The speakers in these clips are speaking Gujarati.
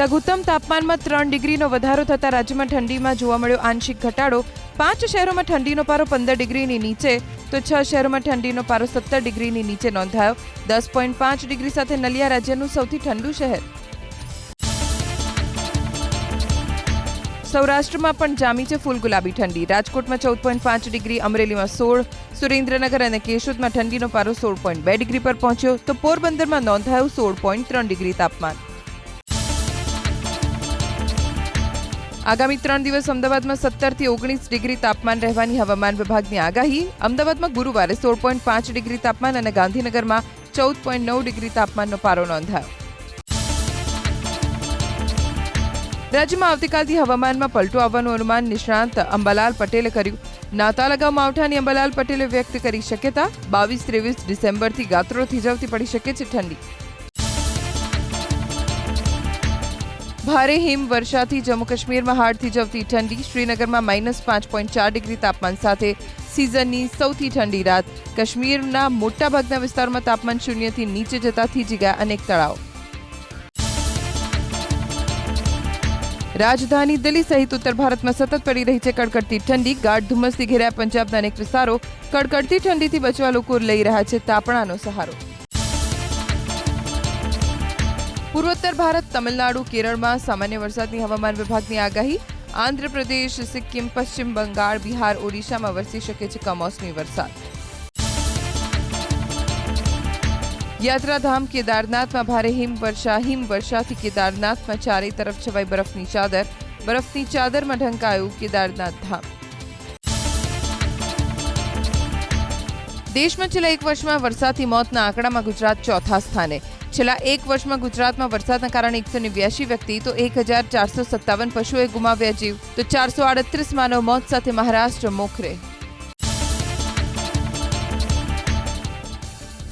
લઘુત્તમ તાપમાનમાં ત્રણ ડિગ્રીનો વધારો થતાં રાજ્યમાં ઠંડીમાં જોવા મળ્યો આંશિક ઘટાડો. પાંચ શહેરોમાં ઠંડીનો પારો પંદર ડિગ્રીની નીચે, તો છ શહેરોમાં ઠંડીનો પારો સત્તર ડિગ્રીની નીચે નોંધાયો. દસ પોઈન્ટ પાંચ ડિગ્રી સાથે નલિયા રાજ્યનું સૌથી ઠંડુ શહેર. સૌરાષ્ટ્રમાં પણ જામી છે ફૂલ ગુલાબી ઠંડી. રાજકોટમાં ચૌદ પોઈન્ટ પાંચ ડિગ્રી, અમરેલીમાં સોળ, સુરેન્દ્રનગર અને કેશોદમાં ઠંડીનો પારો સોળ પોઈન્ટ બે ડિગ્રી પર પહોંચ્યો, તો પોરબંદરમાં નોંધાયું સોળ પોઈન્ટ ત્રણ ડિગ્રી તાપમાન. આગામી ત્રણ દિવસ અમદાવાદમાં સત્તરથી ઓગણીસ ડિગ્રી તાપમાન રહેવાની હવામાન વિભાગની આગાહી. અમદાવાદમાં ગુરુવારે સોળ પોઈન્ટ પાંચ ડિગ્રી તાપમાન અને ગાંધીનગરમાં ચૌદ પોઈન્ટ નવ ડિગ્રી તાપમાનનો પારો નોંધાયો. રાજ્યમાં આવતીકાલથી હવામાનમાં પલટો આવવાનું અનુમાન નિષ્ણાંત અંબાલાલ પટેલે કર્યું. નાતાલ અગાઉ માવઠાની અંબાલાલ પટેલે વ્યક્ત કરી શક્યતા. બાવીસ ત્રેવીસ ડિસેમ્બરથી ગાત્રો થીજવતી પડી શકે છે ઠંડી. ભારે હિમ વર્ષાથી જમ્મુ કાશ્મીરમાં હાડથી જવતી ઠંડી, શ્રીનગરમાં માઇનસ પાંચ પોઈન્ટ ચાર ડિગ્રી તાપમાન સાથે સિઝનની સૌથી ઠંડી રાત. કાશ્મીરના મોટાભાગના વિસ્તારોમાં તાપમાન શૂન્યથી નીચે જતા થીજી ગયા અનેક તળાવ. રાજધાની દિલ્હી સહિત ઉત્તર ભારતમાં સતત પડી રહી છે કડકડતી ઠંડી. ગાઢ ધુમ્મસથી ઘેરાયા પંજાબના અનેક વિસ્તારો કડકડતી ઠંડીથી બચવા લોકો લઈ રહ્યા છે તાપણાનો સહારો. પૂર્વોત્તર ભારત, તમિલનાડુ, કેરળમાં સામાન્ય વરસાદની હવામાન વિભાગની આગાહી. આંધ્રપ્રદેશ, સિક્કિમ, પશ્ચિમ બંગાળ, બિહાર, ઓડિશામાં વરસી શકે છે કમોસમી વરસાદ. યાત્રાધામ કેદારનાથમાં ભારે હિમવર્ષા, હિમવર્ષાથી કેદારનાથમાં ચારે તરફ છવાઈ બરફની ચાદર. બરફની ચાદરમાં ઢંકાયું કેદારનાથ ધામ. દેશમાં છેલ્લા એક વર્ષમાં વરસાદથી મોતના આંકડામાં ગુજરાત ચોથા સ્થાને. છેલ્લા એક વર્ષમાં ગુજરાતમાં વરસાદના કારણે એકસો નેવ્યાસી વ્યક્તિ તો એક હજાર ચારસો સત્તાવન પશુએ ગુમાવ્યા જીવ. તો ચારસો આડત્રીસ માનવ મોત સાથે મહારાષ્ટ્ર મોખરે.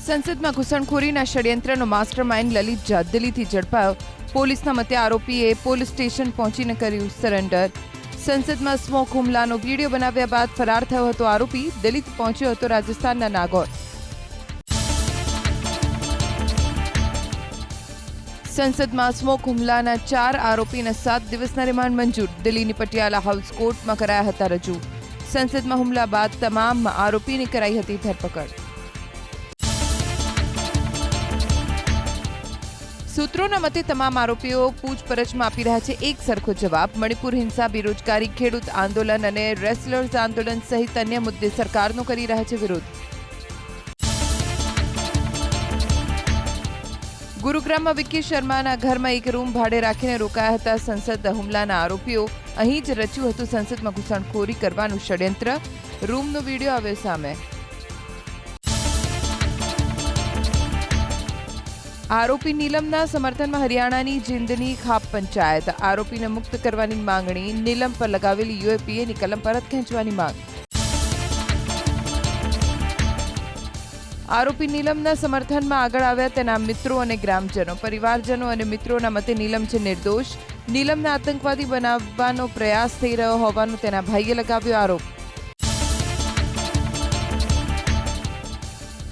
સંસદમાં ઘૂસણખોરીના ષડયંત્રનો માસ્ટર માઇન્ડ લલિત જાદલીથી ઝડપાયો. પોલીસના મતે આરોપીએ પોલીસ સ્ટેશન પહોંચીને કર્યું સરેન્ડર. સંસદમાં સ્મોક હુમલાનો વીડિયો બનાવ્યા બાદ ફરાર થયો હતો આરોપી. દલિત પહોંચ્યો હતો રાજસ્થાનના નાગોર. સંસદમાં સ્મોક, હુમલાના ચાર આરોપીના સાત દિવસના રિમાન્ડ મંજૂર. દિલ્હીની પટિયાલા હાઉસ કોર્ટમાં કરાયા હતા રજૂ. સંસદમાં હુમલા બાદ તમામ આરોપીની કરાઈ હતી ધરપકડ. સૂત્રોના મતે તમામ આરોપીઓ પૂછપરછમાં આપી રહ્યા છે એક સરખો જવાબ. મણિપુર હિંસા, બેરોજગારી, ખેડૂત આંદોલન અને રેસલર્સ આંદોલન સહિત અન્ય મુદ્દે સરકારનો કરી રહ્યા છે વિરોધ. ગુરુગ્રામમાં વિકી શર્માના ઘરમાં એક રૂમ ભાડે રાખીને રોકાયા હતા સંસદ હુમલાના આરોપીઓ. અહીં જ રચ્યું હતું સંસદમાં ઘૂસણખોરી કરવાનું ષડયંત્ર. રૂમનો વીડિયો આવ્યો સામે. આરોપી નીલમના સમર્થનમાં હરિયાણાની જિંદની ખાપ પંચાયત. આરોપીને મુક્ત કરવાની માંગણી નીલમ પર લગાવેલી યુએપીએની કલમ પરત ખેંચવાની માંગ. આરોપી નીલમના સમર્થનમાં આગળ આવ્યા તેના મિત્રો અને ગ્રામજનો, પરિવારજનો અને મિત્રોના મતે નીલમ છે નિર્દોષ. નીલમને આતંકવાદી બનાવવાનો પ્રયાસ થઈ રહ્યો હોવાનો તેના ભાઈએ લગાવ્યો આરોપ.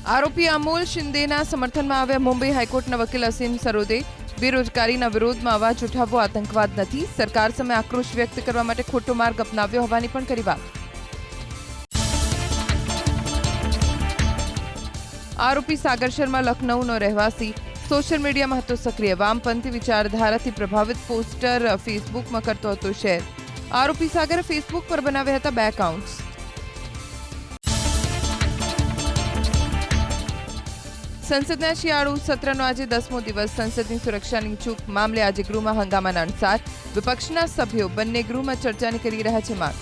આરોપી અમોલ શિંદેના સમર્થનમાં આવ્યા મુંબઈ હાઈકોર્ટના વકીલ અસીમ સરોદે. બેરોજગારીના વિરોધમાં અવાજ ઉઠાવવો આતંકવાદ નથી. સરકાર સામે આક્રોશ વ્યક્ત કરવા માટે ખોટો માર્ગ અપનાવ્યો હોવાની પણ કરી વાત. આરોપી સાગર શર્મા લખનૌનો રહેવાસી. સોશિયલ મીડિયામાં હતો સક્રિય. વામપંથી વિચારધારાથી પ્રભાવિત પોસ્ટર ફેસબુકમાં કરતો હતો શેર. આરોપી સાગરે ફેસબુક પર બનાવ્યા હતા બે એકાઉન્ટ્સ સંસદના શિયાળુ સત્રનો આજે દસમો દિવસ. સંસદની સુરક્ષાની ચૂક મામલે આજે ગૃહમાં હંગામાના અનુસાર. વિપક્ષના સભ્યો બંને ગૃહમાં ચર્ચાની કરી રહ્યા છે માંગ.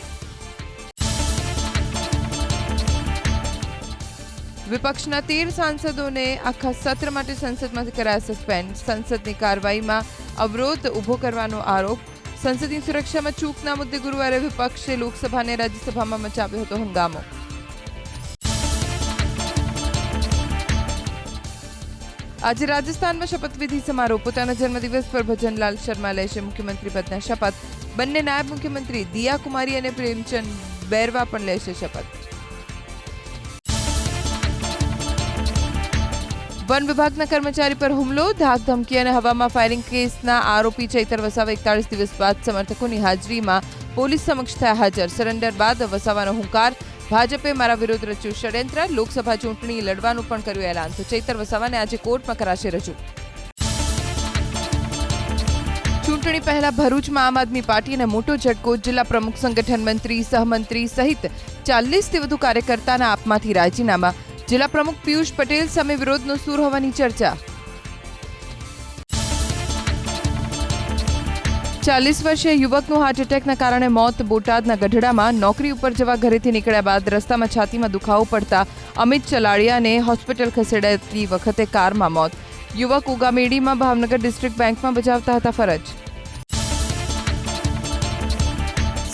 વિપક્ષના તેર સાંસદોને આખા સત્ર માટે સંસદમાંથી કરાયા સસ્પેન્ડ. સંસદની કાર્યવાહીમાં અવરોધ ઊભો કરવાનો આરોપ. સંસદની સુરક્ષામાં ચૂકના મુદ્દે ગુરુવારે વિપક્ષે લોકસભા અને રાજ્યસભામાં મચાવ્યો હતો હંગામો. આજે રાજસ્થાનમાં શપથવિધિ સમારોહ. પોતાના જન્મદિવસ પર ભજનલાલ શર્મા લેશે મુખ્યમંત્રી પદના શપથ. બંને નાયબ મુખ્યમંત્રી દિયા કુમારી અને પ્રેમચંદ બેરવા પણ લેશે શપથ. વન વિભાગના કર્મચારી પર હુમલો ધાક ધમકી અને હવામાં ફાયરિંગ કેસના આરોપી ચૈતર વસાવા એકતાળીસ દિવસ બાદ સમર્થકોની હાજરીમાં પોલીસ સમક્ષ થયા હાજર. સરેન્ડર બાદ વસાવાનો હુંકાર. ભાજપે મારા વિરુદ્ધ રચ્યું ષડયંત્ર. લોકસભા ચૂંટણી લડવાનું પણ કર્યું એલાન. તો ચૈતર વસાવાને આજે કોર્ટમાં કરાશે રજૂ. ચૂંટણી પહેલા ભરૂચમાં આમ આદમી પાર્ટીને મોટો ઝટકો. જિલ્લા પ્રમુખ સંગઠન મંત્રી, સહમંત્રી સહિત ચાલીસથી વધુ કાર્યકર્તાના આપમાંથી રાજીનામા જિલ્લા પ્રમુખ પિયુષ પટેલ સામે વિરોધનો સૂર હોવાની ચર્ચા. ચાલીસ વર્ષીય યુવકનું હાર્ટ એટેકના કારણે મોત બોટાદના ગઢડામાં નોકરી ઉપર જવા ઘરેથી નીકળ્યા બાદ રસ્તામાં છાતીમાં દુખાવો પડતા અમિત ચલાડિયાને હોસ્પિટલ ખસેડાતી વખતે કારમાં મોત. યુવક ઉગામેડીમાં ભાવનગર ડિસ્ટ્રિક્ટ બેંકમાં બજાવતા હતા ફરજ.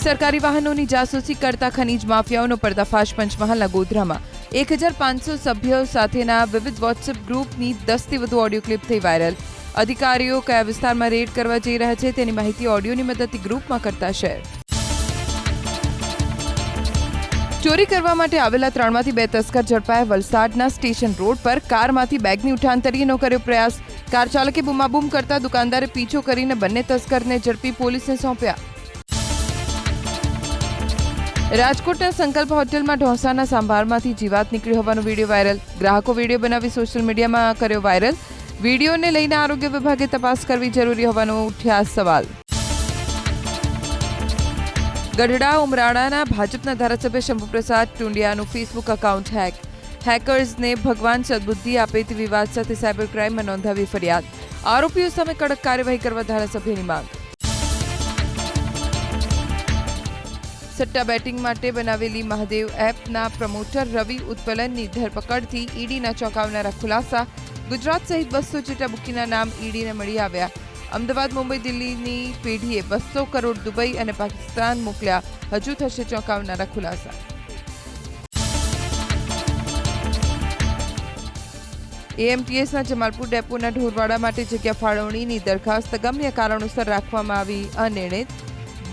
સરકારી વાહનોની જાસૂસી કરતા ખનીજ માફિયાઓનો પર્દાફાશ પંચમહાલના ગોધરામાં. એક હજાર પાંચસો સભ્યો સાથેના વિવિધ વોટ્સએપ ગ્રુપની દસથી વધુ ઓડિયો ક્લિપ થઈ વાયરલ. અધિકારીઓ કયા વિસ્તારમાં રેડ કરવા જઈ રહ્યા છે તેની માહિતી ઓડિયોની મદદથી ગ્રુપમાં કરતા શેર. ચોરી કરવા માટે આવેલા ત્રણમાંથી બે તસ્કર ઝડપાયા વલસાડના સ્ટેશન રોડ પર. કારમાંથી બેગની ઉઠાંતરીનો કર્યો પ્રયાસ. કાર ચાલકે બૂમાબૂમ કરતા દુકાનદારે પીછો કરીને બંને તસ્કરને ઝડપી પોલીસને સોંપ્યા. રાજકોટના સંકલ્પ હોટેલમાં ઢોસાના સંભારમાંથી જીવાત નીકળી હોવાનો વીડિયો વાયરલ. ગ્રાહકો વીડિયો બનાવી સોશિયલ મીડિયામાં કર્યો વાયરલ. વિડીયોને લઈને આરોગ્ય વિભાગે તપાસ કરવી જરૂરી હોવાનો ઉઠ્યા સવાલ. ગઢડા, ઉમરાળાના ભાજપના ધારાસભ્ય શંભુપ્રસાદ ટુંડિયાનું ફેસબુક એકાઉન્ટ હેક હેકર્સને ભગવાન સદબુદ્ધિ આપે તે વિવાદ સાથે સાયબર ક્રાઇમમાં નોંધાવી ફરિયાદ. આરોપીઓ સામે કડક કાર્યવાહી કરવા ધારાસભ્યની માંગ. સટ્ટા બેટિંગ માટે બનાવેલી મહાદેવ એપના પ્રમોટર રવિ ઉત્પલનની ધરપકડથી ઈડીના ચોંકાવનારા ખુલાસા, ગુજરાત સહિત બસો જેટલા બુકીના નામ ઈડીને મળી આવ્યા. અમદાવાદ, મુંબઈ, દિલ્હીની પેઢીએ બસો કરોડ દુબઈ અને પાકિસ્તાન મોકલ્યા. હજુ થશે ચોંકાવનારા ખુલાસા. એએમટીએસના જમાલપુર ડેપોના ઢોરવાડા માટે જગ્યા ફાળવણીની દરખાસ્ત ગમ્ય કારણોસર રાખવામાં આવી અનિર્ણિત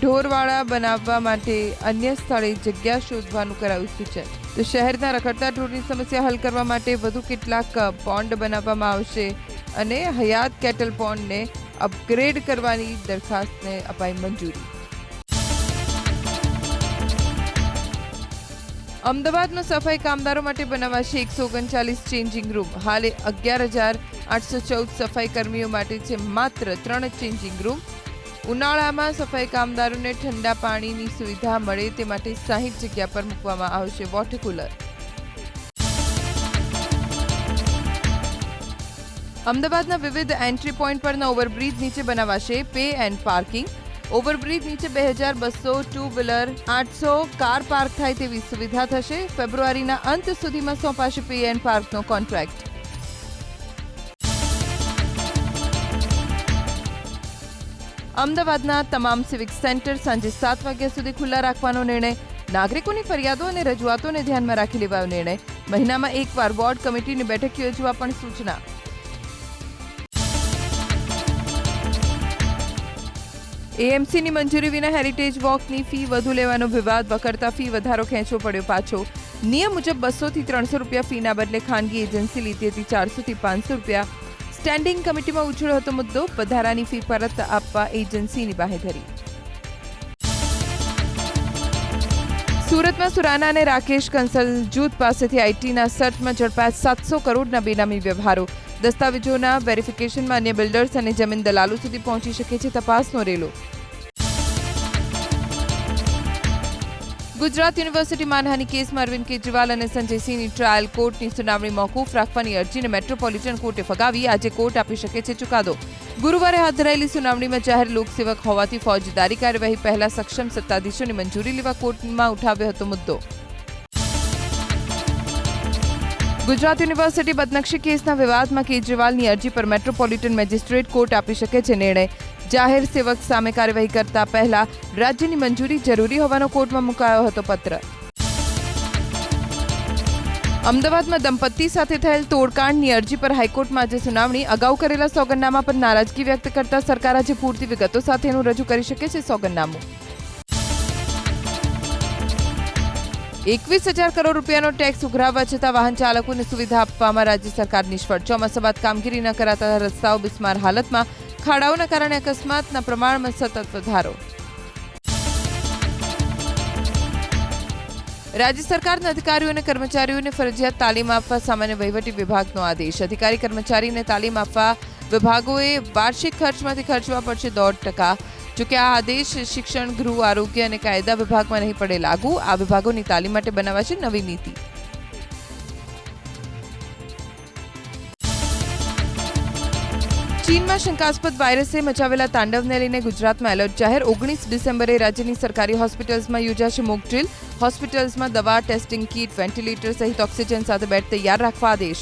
ઢોરવાડા બનાવવા માટે અન્ય સ્થળે જગ્યા શોધવાનું કરાયું સૂચન તો શહેરના રખડતા ઢોરની સમસ્યા હલ કરવા માટે વધુ કેટલાક પોન્ડ બનાવવામાં આવશે અને હયાત કેટલ પોન્ડને અપગ્રેડ કરવાની દરખાસ્તને અપાઈ મંજૂરી. અમદાવાદમાં સફાઈ કામદારો માટે બનાવાશે એકસો ઓગણચાલીસ ચેન્જિંગ રૂમ. હાલે અગિયાર હજાર આઠસો ચૌદ સફાઈ કર્મીઓ માટે છે માત્ર ત્રણ ચેન્જિંગ રૂમ. ઉનાળામાં સફાઈ કામદારોને ઠંડા પાણીની સુવિધા મળે તે માટે સાહીઠ જગ્યા પર મૂકવામાં આવશે વોટર કુલર અમદાવાદના વિવિધ એન્ટ્રી પોઈન્ટ પરના ઓવરબ્રિજ નીચે બનાવાશે પે એન્ડ પાર્કિંગ ઓવરબ્રિજ નીચે બે હજાર બસો ટુ વ્હીલર આઠસો કાર પાર્ક થાય તેવી સુવિધા થશે. ફેબ્રુઆરીના અંત સુધીમાં સોંપાશે પે એન્ડ પાર્કનો કોન્ટ્રાક્ટ અમદાવાદના તમામ સિવિક સેન્ટર સાંજે સાત વાગ્યા સુધી ખુલ્લા રાખવાનો નિર્ણય, નાગરિકોની ફરિયાદો અને રજૂઆતોને ધ્યાનમાં રાખી લેવાયો નિર્ણય. મહિનામાં એકવાર વોર્ડ કમિટીની બેઠક યોજવા પણ સૂચના. એએમસીની મંજૂરી વિના હેરિટેજ વોકની ફી વધુ લેવાનો વિવાદ, વકરતા ફી વધારો ખેંચવો પડ્યો પાછો. નિયમ મુજબ બસોથી ત્રણસો રૂપિયા ફીના બદલે ખાનગી એજન્સી લીધી હતી ચારસોથી પાંચસો રૂપિયા. સ્ટેન્ડિંગ કમિટીમાં ઉછળ્યો હતો મુદ્દો. વધારાની ફી પરત આપવા એજન્સીની બાહેધરી. સુરતમાં સુરાના અને રાકેશ કંસલ જૂથ પાસેથી આઈટીના સર્ચમાં ઝડપાયા સાતસો કરોડના બેનામી વ્યવહારો. દસ્તાવેજોના વેરિફિકેશનમાં અન્ય બિલ્ડર્સ અને જમીન દલાલો સુધી પહોંચી શકે છે તપાસનો રેલો. ગુજરાત યુનિવર્સિટી માનહાની કેસમાં અરવિંદ કેજરીવાલ અને સંજય સિંહની ટ્રાયલ કોર્ટની સુનાવણી મોકૂફ રાખવાની અરજીને મેટ્રોપોલિટન કોર્ટે ફગાવી. આજે કોર્ટ આપી શકે છે ચુકાદો. ગુરુવારે હાથ ધરાયેલી સુનાવણીમાં જાહેર લોકસેવક હોવાથી ફોજદારી કાર્યવાહી પહેલા સક્ષમ સત્તાધીશોની મંજૂરી લેવા કોર્ટમાં ઉઠાવ્યો હતો મુદ્દો. ગુજરાત યુનિવર્સિટી બદનક્ષી કેસના વિવાદમાં કેજરીવાલની અરજી પર મેટ્રોપોલિટન મેજિસ્ટ્રેટ કોર્ટ આપી શકે છે નિર્ણય. જાહેર સેવક સામે કાર્યવાહી કરતા પહેલા રાજ્યની મંજૂરી જરૂરી હોવાનો કોર્ટમાં મુકાયો હતો પત્ર. અમદાવાદમાં દંપતી સાથે થયેલ તોડકાંડની અરજી પર હાઈકોર્ટમાં આજે સુનાવણી. અગાઉ કરેલા સોગંદનામા પર નારાજગી વ્યક્ત કરતા સરકાર આજે પૂરતી વિગતો સાથેનું રજૂ કરી શકે છે સોગંદનામું. એકવીસ હજાર કરોડ રૂપિયાનો ટેક્સ ઉઘરાવવા છતાં વાહન ચાલકોને સુવિધા આપવામાં રાજ્ય સરકાર નિષ્ફળ. ચોમાસા બાદ કામગીરી ન કરાતા રસ્તાઓ બિસ્માર હાલતમાં ખાડાઓના કારણે અકસ્માતના પ્રમાણમાં સતત વધારો. રાજ્ય સરકારના અધિકારીઓ અને કર્મચારીઓને ફરજિયાત તાલીમ આપવા સામાન્ય વહીવટી વિભાગનો આદેશ. અધિકારી કર્મચારીને તાલીમ આપવા વિભાગોએ વાર્ષિક ખર્ચમાંથી ખર્ચવા પડશે દોઢ ટકા. જોકે આ આદેશ શિક્ષણ, ગૃહ, આરોગ્ય અને કાયદા વિભાગમાં નહીં પડે લાગુ. આ વિભાગોની તાલીમ માટે બનાવાશે નવી નીતિ. ચીનમાં શંકાસ્પદ વાયરસે મચાવેલા તાંડવને લઈને ગુજરાતમાં એલર્ટ જાહેર. ઓગણીસ ડિસેમ્બરે રાજ્યની સરકારી હોસ્પિટલ્સમાં યોજાશે મોક ડ્રીલ. હોસ્પિટલ્સમાં દવા, ટેસ્ટિંગ કીટ, વેન્ટિલેટર સહિત ઓક્સિજન સાથે બેડ તૈયાર રાખવા આદેશ.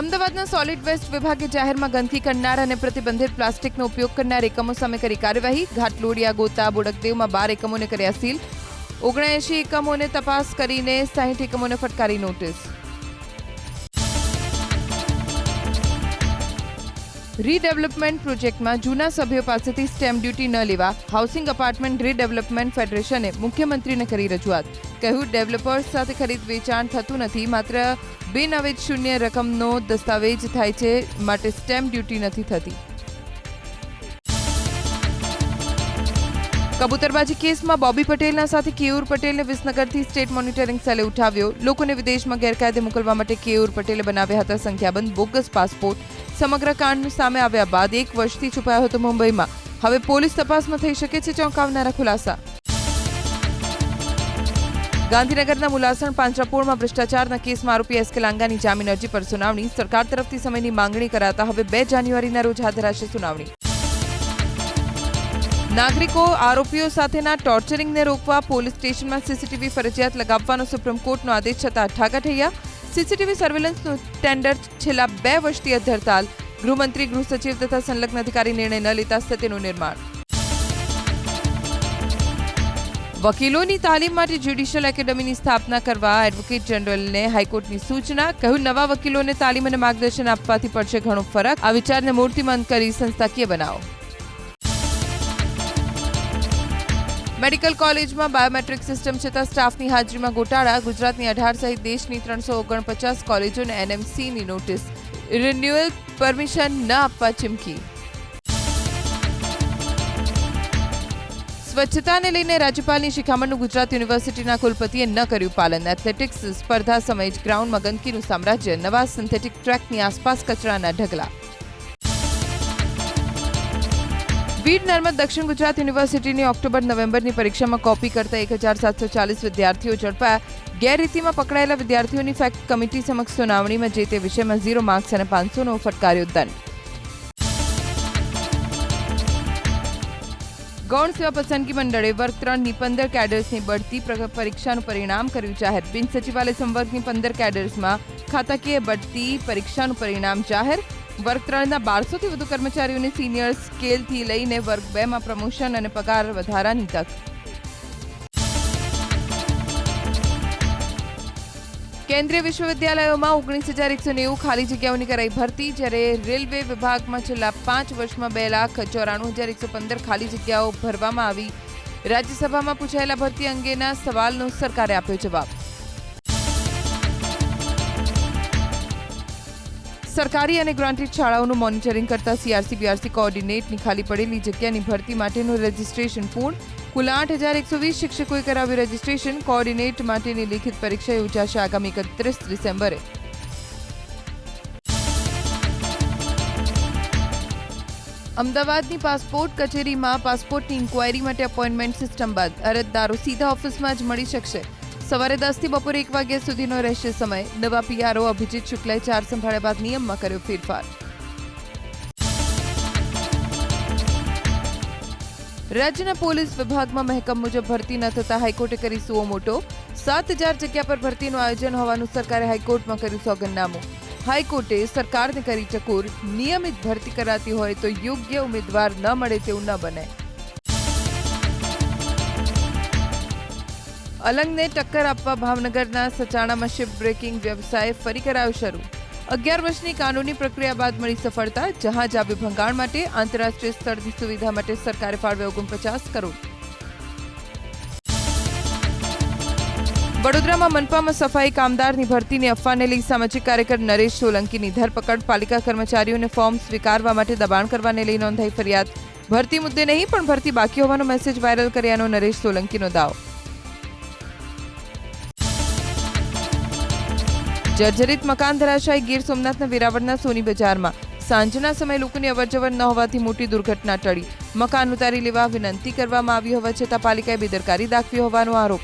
અમદાવાદના સોલિડ વેસ્ટ વિભાગે જાહેરમાં ગંદકી કરનાર અને પ્રતિબંધિત પ્લાસ્ટિકનો ઉપયોગ કરનાર એકમો સામે કરી કાર્યવાહી. ઘાટલોડિયા, ગોતા, બોડકદેવમાં બાર એકમોને કર્યા સીલ. ઓગણએંશી એકમોને તપાસ કરીને સાહીઠ એકમોને ફટકારી નોટિસ. રીડેવલપમેન્ટ પ્રોજેક્ટમાં જૂના સભ્યો પાસેથી સ્ટેમ્પ ડ્યુટી ન લેવા હાઉસિંગ અપાર્ટમેન્ટ રીડેવલપમેન્ટ ફેડરેશને મુખ્યમંત્રીને કરી રજૂઆત. કહ્યું ડેવલપર્સ સાથે ખરીદ વેચાણ થતું નથી, માત્ર બિનઅવેજ શૂન્ય રકમનો દસ્તાવેજ થાય છે, માટે સ્ટેમ્પ ડ્યુટી નથી થતી. કબૂતરબાજી કેસમાં બોબી પટેલના સાથે કેયુર પટેલને વિસનગરથી સ્ટેટ મોનિટરિંગ સેલે ઉઠાવ્યો. લોકોને વિદેશમાં ગેરકાયદે મોકલવા માટે કેયુર પટેલે બનાવ્યા હતા સંખ્યાબંધ બોગસ પાસપોર્ટ. સમગ્ર કાંડ સામે આવ્યા બાદ એક વર્ષથી છુપાયો હતો મુંબઈમાં. હવે પોલીસ તપાસમાં થઈ શકે છે ચોંકાવનારા ખુલાસા. ગાંધીનગરના મુલાસણ પાંજરાપોળમાં ભ્રષ્ટાચારના કેસમાં આરોપી એસ કે લાંગાની જામીન અરજી પર સુનાવણી. સરકાર તરફથી સમયની માંગણી કરાતા હવે બે જાન્યુઆરીના રોજ હાથ ધરાશે સુનાવણી. નાગરિકો આરોપીઓ સાથેના ટોર્ચરિંગને રોકવા પોલીસ સ્ટેશનમાં સીસીટીવી ફરજિયાત લગાવવાનો સુપ્રીમ કોર્ટનો આદેશ છતાં ઠાગાઠૈયા. સીસીટીવી સર્વેલન્સનું ટેન્ડર છેલ્લા બે વર્ષથી અધરતાલ. ગૃહમંત્રી, ગૃહ સચિવ તથા સંલગ્ન અધિકારી નિર્ણય ન લેતા સ્થિતિનું નિર્માણ. વકીલોની તાલીમ માટે જ્યુડિશિયલ એકેડમીની સ્થાપના કરવા એડવોકેટ જનરલને હાઈકોર્ટની સૂચના. કહ્યું, નવા વકીલોને તાલીમ અને માર્ગદર્શન આપવાથી પડશે ઘણો ફરક. આ વિચારને મૂર્તિમંત કરી સંસ્થાકીય બનાવો. મેડિકલ કોલેજમાં બાયોમેટ્રિક સિસ્ટમ છતાં સ્ટાફની હાજરીમાં ગોટાળા. ગુજરાતની અઢાર સહિત દેશની ત્રણસો ઓગણપચાસ કોલેજોને એનએમસીની નોટિસ. રિન્યુઅલ પરમિશન ન આપવા ચીમકી. સ્વચ્છતાને લઈને રાજ્યપાલની શિખામણનું ગુજરાત યુનિવર્સિટીના કુલપતિએ ન કર્યું પાલન. એથ્લેટિક્સ સ્પર્ધા સમયે જ ગ્રાઉન્ડમાં ગંદકીનું સામ્રાજ્ય. નવા સિન્થેટિક ટ્રેકની આસપાસ કચરાના ઢગલા. વીર નર્મદ દક્ષિણ ગુજરાત યુનિવર્સિટીની ઓક્ટોબર નવેમ્બરની પરીક્ષામાં કોપી કરતા એક હજાર સાતસો ચાલીસ વિદ્યાર્થીઓ ઝડપાયા. ગેરરીતિમાં પકડાયેલા વિદ્યાર્થીઓની ફેક્ટ કમિટી સમક્ષ સુનાવણીમાં જે તે વિષયમાં ઝીરો માર્ક્સ અને પાંચસોનો ફટકાર્યો દંડ. ગૌણ સેવા પસંદગી મંડળે વર્ગ ત્રણની પંદર કેડર્સની બઢતી પરીક્ષાનું પરિણામ કર્યું. જાહેર બિન સચિવાલય સંવર્ગની પંદર કેડર્સમાં ખાતાકીય બઢતી પરીક્ષાનું પરિણામ જાહેર વર્ગ ત્રણના બારસોથી વધુ કર્મચારીઓને સિનિયર સ્કેલથી લઈને વર્ગ બેમાં પ્રમોશન અને પગાર વધારાની તક. કેન્દ્રીય વિશ્વવિદ્યાલયોમાં ઓગણીસ હજાર એકસો નેવું ખાલી જગ્યાઓની કરાઈ ભરતી, જ્યારે રેલવે વિભાગમાં છેલ્લા પાંચ વર્ષમાં બે લાખ ચોરાણું હજાર એકસો પંદર ખાલી જગ્યાઓ ભરવામાં આવી. રાજ્યસભામાં પૂછાયેલા ભરતી અંગેના સવાલનો સરકારે આપ્યો જવાબ. સરકારી અને ગ્રાન્ટેડ શાળાઓનું મોનિટરિંગ કરતા સીઆરસી બીઆરસી કોઓર્ડિનેટની ખાલી પડેલી જગ્યાની ભરતી માટેનું રજીસ્ટ્રેશન પૂર્ણ. કુલ આઠ હજાર એકસો વીસ શિક્ષકોએ કરાવ્યું રજીસ્ટ્રેશન. કોઓર્ડિનેટ માટેની લિખિત પરીક્ષા યોજાશે આગામી એકત્રીસ ડિસેમ્બરે. અમદાવાદની પાસપોર્ટ કચેરીમાં પાસપોર્ટની ઇન્કવાયરી માટે અપોઇન્ટમેન્ટ સિસ્ટમ બાદ અરજદારો સીધા ઓફિસમાં જ મળી શકશે. સવારે દસથી બપોરે એક વાગ્યા સુધીનો રહેશે સમય. નવા પીઆરઓ અભિજીત શુક્લાએ ચાર સંભાળ્યા બાદ નિયમમાં કર્યો ફેરફાર. રાજ્યના પોલીસ વિભાગમાં મહેકમ મુજબ ભરતી ન થતા હાઈકોર્ટે કરી સુઓ મોટો. સાત હજાર જગ્યા પર ભરતીનું આયોજન હોવાનું સરકારે હાઈકોર્ટમાં કર્યું સોગંદનામું. હાઈકોર્ટે સરકારને કરી ચકુર. નિયમિત ભરતી કરાતી હોય તો યોગ્ય ઉમેદવાર ન મળે તેવું ન બને. અલંગને ટક્કર આપવા ભાવનગરના સચાણામાં શિપ બ્રેકિંગ વ્યવસાય ફરી કરાયો શરૂ. અગિયાર વર્ષની કાનૂની પ્રક્રિયા બાદ મળી સફળતા, જહાજ આવ્યું ભંગાણ માટે આંતરરાષ્ટ્રીય સ્તરની સુવિધા માટે સરકારે ફાળવ્યા ઓગણપચાસ કરોડ. વડોદરામાં મનપામાં સફાઈ કામદારની ભરતીની અફવાને લઈ સામાજિક કાર્યકર નરેશ સોલંકીની ધરપકડ, પાલિકા કર્મચારીઓને ફોર્મ સ્વીકારવા માટે દબાણ કરવાને લઈ નોંધાઈ ફરિયાદ. ભરતી મુદ્દે નહીં, પણ ભરતી બાકી હોવાનો મેસેજ વાયરલ કર્યાનો નરેશ સોલંકીનો દાવો. જર્જરિત મકાન ધરાશાય ગીર સોમનાથના વેરાવળના સોની બજારમાં. સાંજના સમયે લોકોની અવરજવર ન હોવાથી મોટી દુર્ઘટના ટળી. મકાન ઉતારી લેવા વિનંતી કરવામાં આવી હોવા છતાં પાલિકાએ બેદરકારી દાખવી હોવાનો આરોપ.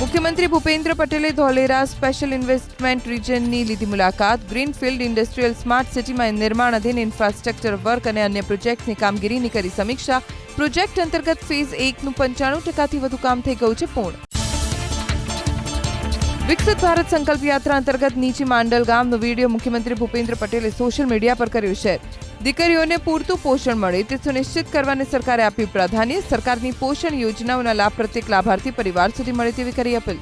મુખ્યમંત્રી ભૂપેન્દ્ર પટેલે ધોલેરા સ્પેશિયલ ઇન્વેસ્ટમેન્ટ રિજનની લીધી મુલાકાત. ગ્રીનફિલ્ડ ઇન્ડસ્ટ્રીયલ સ્માર્ટ સિટીમાં નિર્માણ અધીન ઇન્ફ્રાસ્ટ્રક્ચર વર્ક અને અન્ય પ્રોજેક્ટ્સની કામગીરીની કરી સમીક્ષા. પ્રોજેક્ટ અંતર્ગત ફેઝ એકનું પંચાણું ટકાથી વધુ કામ થઈ ગયું છે પૂર્ણ. વિકસિત ભારત સંકલ્પ યાત્રા અંતર્ગત નીચી માંડલ ગામનો વીડિયો મુખ્યમંત્રી ભૂપેન્દ્ર પટેલે સોશિયલ મીડિયા પર કર્યો શેર દીકરીઓને પૂરતું પોષણ મળે તે સુનિશ્ચિત કરવાને સરકારે આપ્યું પ્રાધાન્ય. સરકારની પોષણ યોજનાઓના લાભ પ્રત્યેક લાભાર્થી પરિવાર સુધી મળે તેવી કરી અપીલ.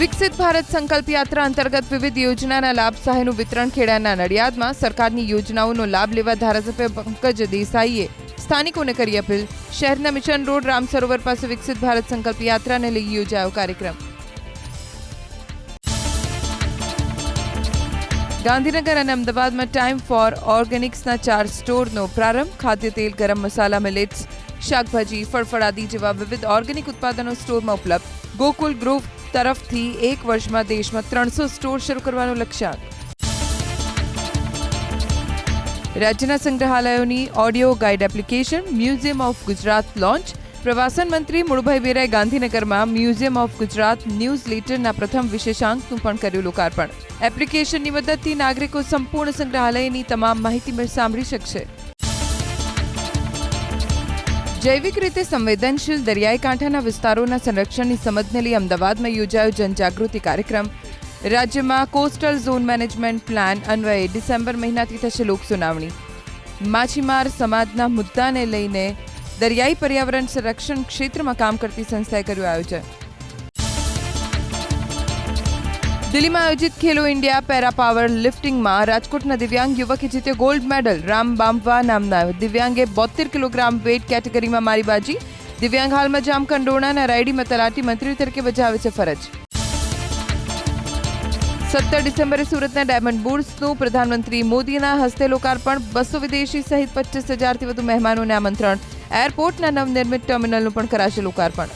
વિકસિત ભારત સંકલ્પ યાત્રા અંતર્ગત વિવિધ યોજનાના લાભ સહાયનું વિતરણ ખેડાના નડિયાદમાં સરકારની યોજનાઓનો લાભ લેવા ધારાસભ્ય પંકજ દેસાઈએ સ્થાનિકોને કરી અપીલ. શહેરના મિશન રોડ, રામ સરોવર પાસે વિકસિત ભારત સંકલ્પ યાત્રાને લઈ યોજાયો કાર્યક્રમ. ગાંધીનગર અને અમદાવાદમાં ટાઈમ ફોર ઓર્ગેનિક્સના ચાર સ્ટોરનો પ્રારંભ. ખાદ્ય તેલ, ગરમ મસાલા મિલેટ્સ શાકભાજી ફળફળાદી જેવા વિવિધ ઓર્ગેનિક ઉત્પાદનો સ્ટોરમાં ઉપલબ્ધ. ગોકુલ ગ્રુપ તરફથી એક વર્ષમાં દેશમાં ત્રણસો સ્ટોર શરૂ કરવાનું લક્ષ્યાંક. રાજ્યના સંગ્રહાલયોની audio guide application, museum of Gujarat launch. પ્રવાસન મંત્રી મુળભાઈ બેરાએ ગાંધીનગરમાં મ્યુઝિયમ ઓફ ગુજરાત ન્યૂઝ લેટરના પ્રથમ વિશેષાંકનું પણ કર્યું લોકાર્પણ. એપ્લિકેશનની મદદથી નાગરિકો સંપૂર્ણ સંગ્રહાલયની તમામ માહિતી સાંભળી શકશે. જૈવિક રીતે સંવેદનશીલ દરિયાઈ કાંઠાના વિસ્તારોના સંરક્ષણની સમજને લઈ અમદાવાદમાં યોજાયો જનજાગૃતિ કાર્યક્રમ. રાજ્યમાં કોસ્ટલ ઝોન મેનેજમેન્ટ પ્લાન અન્વયે ડિસેમ્બર મહિનાથી થશે લોકસુનાવણી માછીમાર સમાજના મુદ્દાને લઈને દરિયાઈ પર્યાવરણ સંરક્ષણ ક્ષેત્રમાં કામ કરતી સંસ્થાએ કર્યું આયોજન. દિલ્હીમાં આયોજિત ખેલો ઇન્ડિયા પેરા પાવર લિફ્ટિંગમાં રાજકોટના દિવ્યાંગ યુવકે જીત્યો ગોલ્ડ મેડલ. રામ બામવા નામના દિવ્યાંગે બોતેર કિલોગ્રામ વેઇટ કેટેગરીમાં મારી બાજી દિવ્યાંગ હાલમાં જામકંડોરણાના રાયડીમાં તલાટી મંત્રી તરીકે બજાવે છે ફરજ. સત્તર ડિસેમ્બરે સુરતના ડાયમંડ બુર્સનું પ્રધાનમંત્રી મોદીના હસ્તે લોકાર્પણ, બસો વિદેશી સહિત પચીસ હજારથી વધુ મહેમાનોને આમંત્રણ. એરપોર્ટના નવનિર્મિત ટર્મિનલનું પણ કરાશે લોકાર્પણ.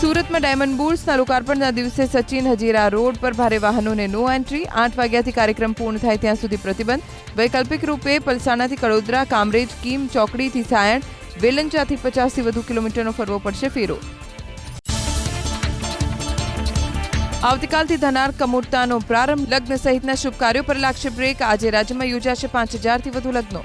સુરતમાં ડાયમંડ બુર્સના લોકાર્પણના દિવસે સચિન હજીરા રોડ પર ભારે વાહનોને નો એન્ટ્રી. આઠ વાગ્યાથી કાર્યક્રમ પૂર્ણ થાય ત્યાં સુધી પ્રતિબંધ. વૈકલ્પિક રૂપે પલસાણાથી કડોદરા, કામરેજ, કીમ, ચોકડીથી સાયણ વેલંચાથી પચાસથી વધુ કિલોમીટરનો ફરવો પડશે ફેરો. આવતીકાલથી ધનાર કમૂરતાનો પ્રારંભ. લગ્ન સહિતના શુભ કાર્યો પર લાગશે બ્રેક. આજે રાજ્યમાં યોજાશે પાંચ હજારથી વધુ લગ્નો.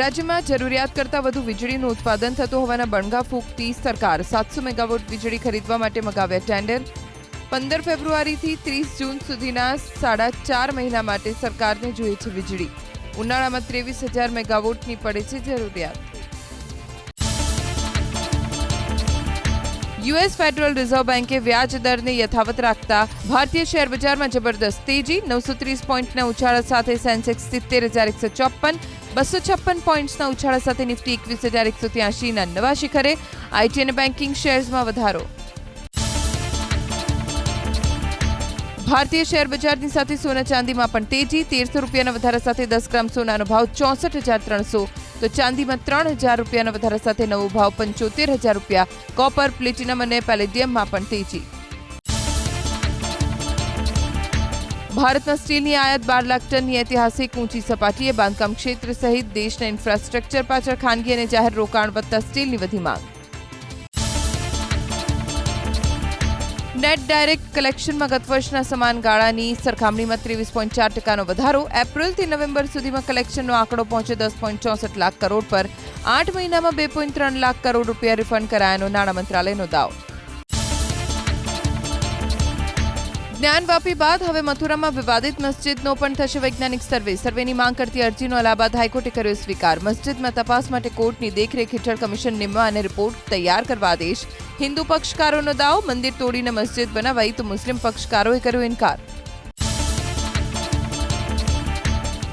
રાજ્યમાં જરૂરિયાત કરતાં વધુ વીજળીનું ઉત્પાદન થતું હોવાના બણગા ફૂંકતી સરકાર. સાતસો મેગાવોટ વીજળી ખરીદવા માટે મગાવ્યા ટેન્ડર. પંદર ફેબ્રુઆરીથી ત્રીસ જૂન સુધીના સાડા ચાર મહિના માટે સરકારને જોઈએ છે વીજળી. ઉનાળામાં ત્રેવીસ હજાર મેગાવોટની પડે છે જરૂરિયાત. યુએસ ફેડરલ રિઝર્વ બેન્કે વ્યાજ દરને યથાવત રાખતા ભારતીય શેર બજારમાં જબરદસ્ત તેજી, નવસો ત્રીસ પોઈન્ટના ઉછાળા સાથે સેન્સેક્સ સિત્તેર હજાર એકસો ચોપન બસો છપ્પન પોઈન્ટ્સના ઉછાળા સાથે નિફ્ટી એકવીસ હજાર એકસો ત્યાસીના નવા શિખરે. આઈટી અને બેન્કિંગ શેર્સમાં વધારો. ભારતીય શેર બજારની સાથે સોના ચાંદીમાં પણ તેજી. તેરસો રૂપિયાના વધારા સાથે દસ ગ્રામ સોનાનો ભાવ ચોસઠ હજાર ત્રણસો. તો ચાંદીમાં ત્રણ હજાર રૂપિયાના વધારા સાથે નવો ભાવ પંચોતેર હજાર રૂપિયા. કોપર, પ્લેટિનમ અને પેલેડિયમમાં પણ તેજી. ભારતમાં સ્ટીલની આયાત બાર લાખ ટનની ઐતિહાસિક ઊંચી સપાટીએ બાંધકામ ક્ષેત્ર સહિત દેશના ઇન્ફ્રાસ્ટ્રક્ચર પાછળ ખાનગી અને જાહેર રોકાણ વધતા સ્ટીલની વધી માંગ. નેટ ડાયરેક્ટ કલેક્શનમાં ગત વર્ષના સમાન ગાળાની સરખામણીમાં ત્રેવીસ પોઈન્ટ ચાર ટકાનો વધારો. એપ્રિલથી નવેમ્બર સુધીમાં કલેક્શનનો આંકડો પહોંચે દસ પોઈન્ટ ચોસઠ લાખ કરોડ પર. આઠ મહિનામાં બે પોઈન્ટ ત્રણ લાખ કરોડ રૂપિયા રિફંડ કરાયાનો નાણાં મંત્રાલયનો દાવ. જ્ઞાનવાપી બાદ હવે મથુરામાં વિવાદિત મસ્જિદનો પણ થશે વૈજ્ઞાનિક સર્વે. સર્વેની માંગ કરતી અરજીનો અલ્હાબાદ હાઈકોર્ટે કર્યો સ્વીકાર. મસ્જિદમાં તપાસ માટે કોર્ટની દેખરેખ હેઠળ કમિશન નિમવા અને રિપોર્ટ તૈયાર કરવા આદેશ. હિન્દુ પક્ષકારોનો દાવ, મંદિર તોડીને મસ્જિદ બનાવાઈ તો મુસ્લિમ પક્ષકારોએ કર્યો ઇનકાર.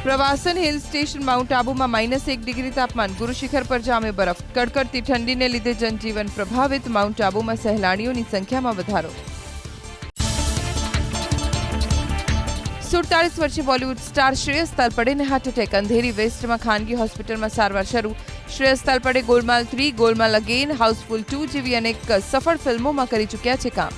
પ્રવાસન હિલ સ્ટેશન માઉન્ટ આબુમાં માઇનસ એક ડિગ્રી તાપમાન. ગુરુશિખર પર જામે બરફ. કડકડતી ઠંડીને લીધે જનજીવન પ્રભાવિત. માઉન્ટ આબુમાં સહેલાણીઓની સંખ્યામાં વધારો. સુડતાલીસ વર્ષીય બોલિવૂડ સ્ટાર શ્રેયસ તાલપડેને હાર્ટ એટેક અંધેરી વેસ્ટમાં ખાનગી હોસ્પિટલમાં સારવાર શરૂ. Shreyas Talpade Golmaal three Golmaal again Housefull two જેવી અનેક સફળ ફિલ્મોમાં કરી ચૂક્યા છે કામ.